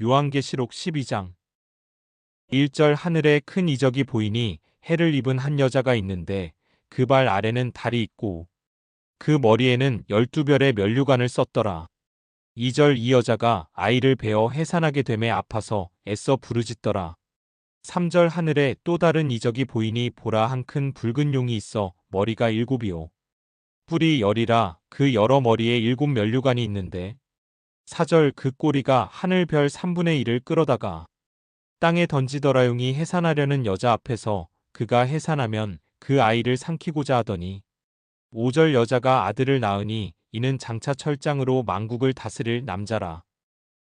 요한계시록 12장 1절 하늘에 큰 이적이 보이니 해를 입은 한 여자가 있는데 그 발 아래는 달이 있고 그 머리에는 열두 별의 면류관을 썼더라. 2절 이 여자가 아이를 베어 해산하게 됨에 아파서 애써 부르짖더라. 3절 하늘에 또 다른 이적이 보이니 보라 한 큰 붉은 용이 있어 머리가 일곱이요. 뿔이 열이라 그 여러 머리에 일곱 면류관이 있는데 4절 그 꼬리가 하늘 별 3분의 1을 끌어다가 땅에 던지더라 용이 해산하려는 여자 앞에서 그가 해산하면 그 아이를 삼키고자 하더니 5절 여자가 아들을 낳으니 이는 장차 철장으로 만국을 다스릴 남자라.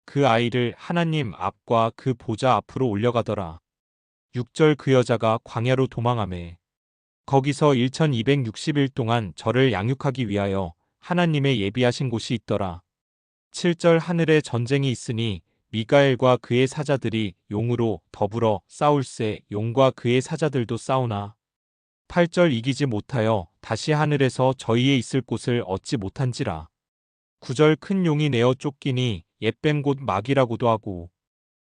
그 아이를 하나님 앞과 그 보좌 앞으로 올려가더라. 6절 그 여자가 광야로 도망하매 거기서 1260일 동안 저를 양육하기 위하여 하나님의 예비하신 곳이 있더라. 7절 하늘에 전쟁이 있으니 미가엘과 그의 사자들이 용으로 더불어 싸울세 용과 그의 사자들도 싸우나. 8절 이기지 못하여 다시 하늘에서 저희의 있을 곳을 얻지 못한지라. 9절 큰 용이 내어 쫓기니 옛뱀 곧 마귀라고도 하고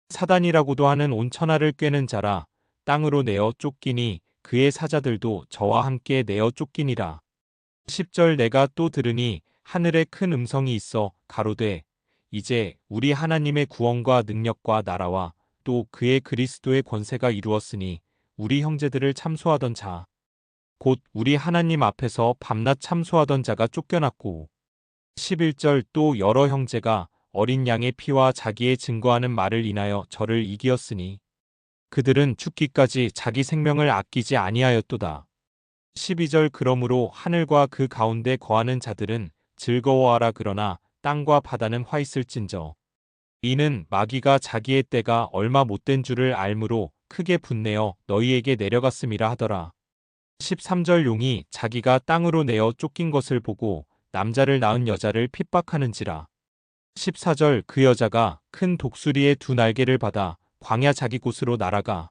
사단이라고도 하는 온 천하를 꿰는 자라. 땅으로 내어 쫓기니 그의 사자들도 저와 함께 내어 쫓기니라. 10절 내가 또 들으니 하늘에 큰 음성이 있어 가로되 이제 우리 하나님의 구원과 능력과 나라와 또 그의 그리스도의 권세가 이루었으니 우리 형제들을 참소하던 자 곧 우리 하나님 앞에서 밤낮 참소하던 자가 쫓겨났고 11절 또 여러 형제가 어린 양의 피와 자기의 증거하는 말을 인하여 저를 이기었으니 그들은 죽기까지 자기 생명을 아끼지 아니하였도다. 12절 그러므로 하늘과 그 가운데 거하는 자들은 즐거워하라 그러나 땅과 바다는 화 있을진저. 이는 마귀가 자기의 때가 얼마 못된 줄을 알므로 크게 분내어 너희에게 내려갔음이라 하더라. 13절 용이 자기가 땅으로 내어 쫓긴 것을 보고 남자를 낳은 여자를 핍박하는지라. 14절 그 여자가 큰 독수리의 두 날개를 받아 광야 자기 곳으로 날아가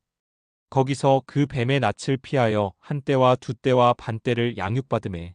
거기서 그 뱀의 낯을 피하여 한 때와 두 때와 반 때를 양육받음에